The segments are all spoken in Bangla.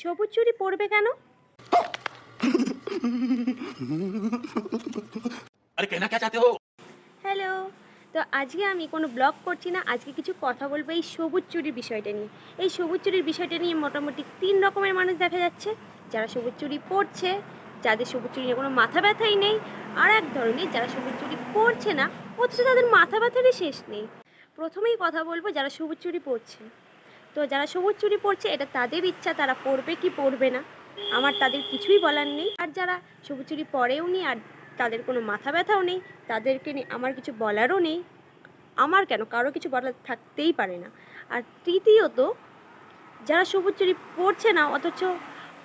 সবুজ চুরি পড়বে কেন? আরে কে চাতে হো? হ্যালো তো আজকে আমি কোনো ব্লগ করছি না আজকে কিছু কথা বলব এই সবুজ চুরির বিষয়টা নিয়ে। এই সবুজ চুরির বিষয়টা নিয়ে মোটামুটি তিন রকমের মানুষ দেখা যাচ্ছে যারা সবুজ চুরি পড়ছে যাদের সবুজ চুরি নিয়ে কোনো মাথা ব্যথাই নেই আর এক ধরনের যারা সবুজ চুরি পড়ছে না অথচ তাদের মাথা ব্যথারই শেষ নেই। প্রথমেই কথা বলব যারা সবুজ চুরি পড়ছে তো যারা সবুজ চুরি পরছে, এটা তাদের ইচ্ছা, তারা পরবে কি পরবে না? আমার তাদের কিছুই বলার নেই। আর যারা সবুজ চুরি পরেও নি, আর তাদের কোনো মাথা ব্যথাও নেই, তাদেরকে আমার কিছু বলারও নেই। আমার কেন? কারও কিছু বলার থাকতেই পারে না। আর তৃতীয়ত, যারা সবুজ চুরি পড়ছে না, অথচ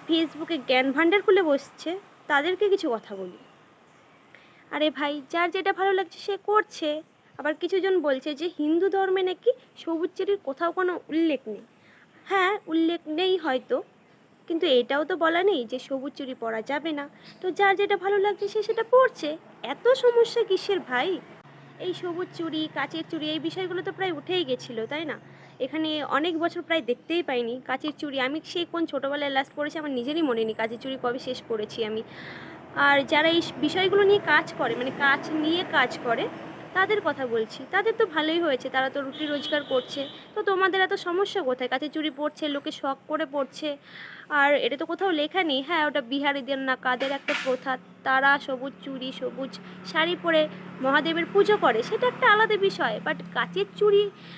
ফেসবুকে জ্ঞান ভাণ্ডার খুলে বসছে, তাদেরকে কিছু কথা বলি। আরে ভাই, যার যেটা ভালো লাগছে সে করছে। আবার কিছুজন বলছে যে হিন্দু ধর্মে নাকি সবুজ চুরির কোথাও কোনো উল্লেখ নেই। হ্যাঁ উল্লেখ নেই হয়তো, কিন্তু এটাও তো বলা নেই যে সবুজ চুরি পরা যাবে না। তো যার যেটা ভালো লাগছে সে সেটা পড়ছে এত সমস্যা কিসের ভাই? এই সবুজ চুরি, কাচের চুড়ি এই বিষয়গুলো তো প্রায় উঠেই গেছিল, তাই না? এখানে অনেক বছর প্রায় দেখতেই পাইনি কাচের চুড়ি আমি সেই কোন ছোটোবেলায় লাস্ট পড়েছি আমার নিজেরই মনে নেই, কাচের চুড়ি কবে শেষ করেছি আমি। আর যারা এই বিষয়গুলো নিয়ে কাজ করে মানে কাজ নিয়ে কাজ করে তাদের কথা বলছি। তাদের তো ভালোই হয়েছে তারা তো রুটি রোজগার করছে। তো তোমাদের এত সমস্যা কোথায়? কাছে চুরি পড়ছে লোকে শখ করে পড়ছে। আর এটা তো কোথাও লেখা নেই হ্যাঁ ওটা বিহারিদের না কাদের একটা প্রথা? তারা সবুজ চুড়ি সবুজ শাড়ি পরে মহাদেবের পুজো করে সেটা একটা আলাদা বিষয়। বাট কাচের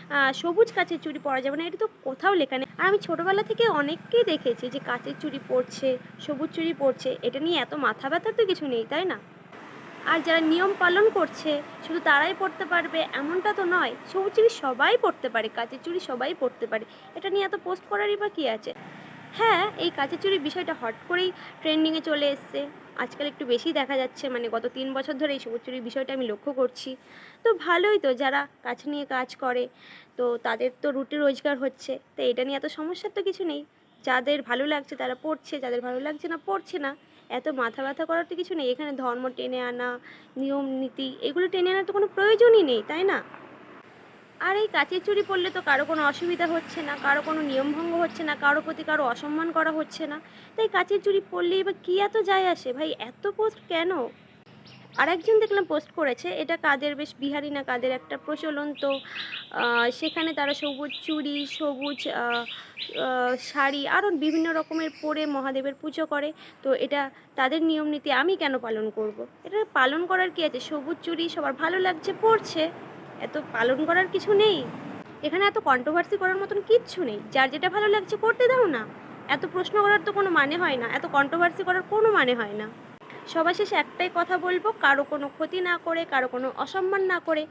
আহ, সবুজ কাচের চুড়ি পরা যাবে না এটা তো কোথাও লেখা নেই। আর আমি ছোটোবেলা থেকে অনেককেই দেখেছি যে কাচের চুড়ি পরছে সবুজ চুড়ি পরছে এটা নিয়ে এত মাথা ব্যথার তো কিছু নেই তাই না? আর যারা নিয়ম পালন করছে, শুধু তারাই পড়তে পারবে? এমনটা তো নয়। সবুজ চুড়ি সবাই পড়তে পারে, কাচের চুড়ি সবাই পড়তে পারে। এটা নিয়ে এত পোস্ট করারই বা কী আছে? হ্যাঁ এই কাচের চুরির বিষয়টা হট করেই ট্রেন্ডিংয়ে চলে এসছে। আজকাল একটু বেশি দেখা যাচ্ছে মানে গত তিন বছর ধরে এই সবুজ চুরির বিষয়টা আমি লক্ষ্য করছি। তো ভালোই তো, যারা কাজ নিয়ে কাজ করে, তো তাদের তো রুটি রোজগার হচ্ছে। তো এটা নিয়ে এত সমস্যার তো কিছু নেই। যাদের ভালো লাগছে তারা পড়ছে, যাদের ভালো লাগছে না পড়ছে না। এত মাথা ব্যথা করার তো কিছু নেই। এখানে ধর্ম টেনে আনা, নিয়ম নীতি, এগুলো টেনে আনার তো কোনো প্রয়োজনই নেই, তাই না? আর এই কাচের চুড়ি পরলে তো কারও কোনো অসুবিধা হচ্ছে না, কারও কোনো নিয়মভঙ্গ হচ্ছে না, কারও প্রতি কারও অসম্মান করা হচ্ছে না। তাই কাচের চুড়ি পরলেই বা কী এত যায় আসে? ভাই, এত পোস্ট কেন? আরেকজন দেখলাম পোস্ট করেছে, এটা কাদের বেশ বিহারি না কাদের একটা প্রচলন, তো সেখানে তারা সবুজ চুড়ি, সবুজ শাড়ি আরও বিভিন্ন রকমের পরে মহাদেবের পুজো করে, তো এটা তাদের নিয়ম নীতি আমি কেন পালন করব। এটা পালন করার কি আছে? সবুজ চুড়ি সবার ভালো লাগছে পড়ছে এত পালন করার কিছু নেই। এখানে এত কন্ট্রোভার্সি করার মতন কিচ্ছু নেই, যার যেটা ভালো লাগছে করতে দাও না। এত প্রশ্ন করার তো কোনো মানে হয় না, এত কন্ট্রোভার্সি করার কোনো মানে হয় না। সবার শেষে একটাই কথা বলব, কারও কোনো ক্ষতি না করে, কারও কোনো অসম্মান না করে,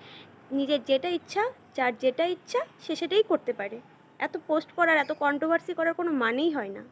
নিজের যেটা ইচ্ছা, যার যেটা ইচ্ছা, সে সেটাই করতে পারে। এত পোস্ট করার, এত কন্ট্রোভার্সি করার কোনো মানেই হয় না।